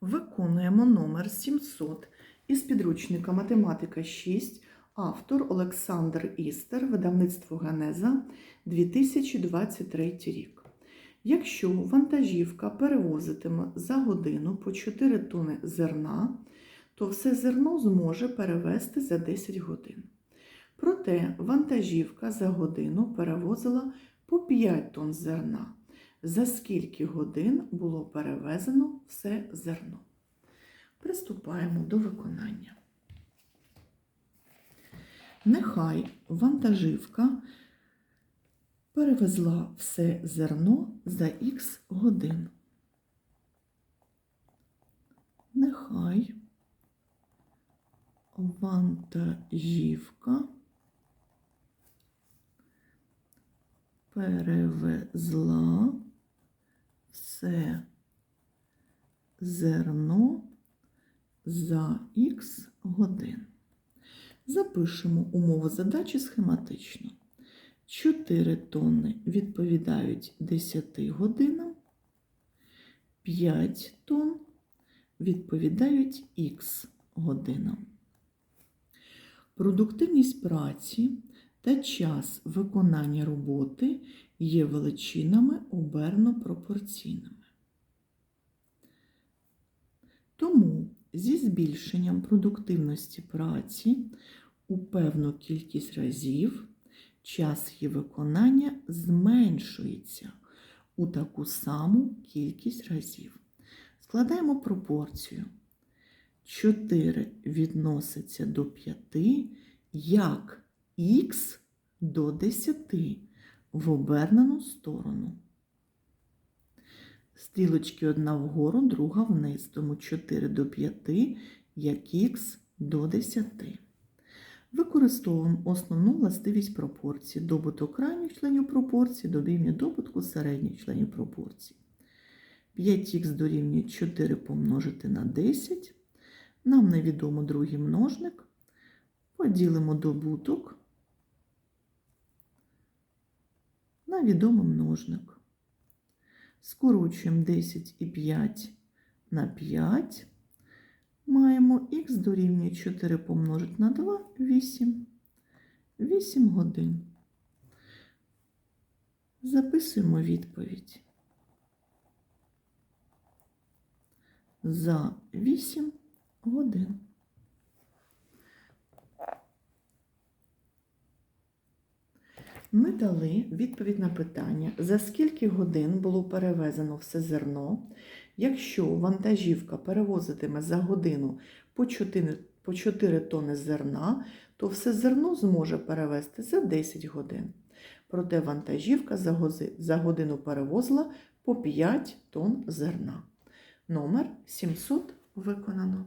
Виконуємо номер 700 із підручника Математика 6, автор Олександр Істер, видавництво Генеза 2023 рік. Якщо вантажівка перевозитиме за годину по 4 тони зерна, то все зерно зможе перевезти за 10 годин. Проте вантажівка за годину перевозила по 5 тонн зерна. За скільки годин було перевезено все зерно? Приступаємо до виконання. Нехай вантажівка перевезла все зерно за х годин. Нехай вантажівка перевезла все зерно за х годин. Запишемо умову задачі схематично. 4 тонни відповідають 10 годинам, 5 тонн відповідають х годинам. Продуктивність праці та час виконання роботи є величинами оберно пропорційними. Тому зі збільшенням продуктивності праці у певну кількість разів час її виконання зменшується у таку саму кількість разів. Складаємо пропорцію. 4 відноситься до 5 як х до 10 в обернену сторону. Стрілочки одна вгору, друга вниз, тому 4 до 5 як х до 10. Використовуємо основну властивість пропорції. Добуток крайніх членів пропорції дорівнює добутку середніх членів пропорції. 5х дорівнює 4 помножити на 10. Нам невідомо другий множник. Поділимо добуток на відомий множник. Скорочуємо 10 і 5 на 5. Маємо х дорівнює 4 помножити на 2 8. 8 годин. Записуємо відповідь. За 8 годин. Ми дали відповідь на питання, за скільки годин було перевезено все зерно, якщо вантажівка перевозитиме за годину по 4, по 4 тони зерна, то все зерно зможе перевезти за 10 годин. Проте вантажівка за, годину перевозила по 5 тонн зерна. Номер 700 виконано.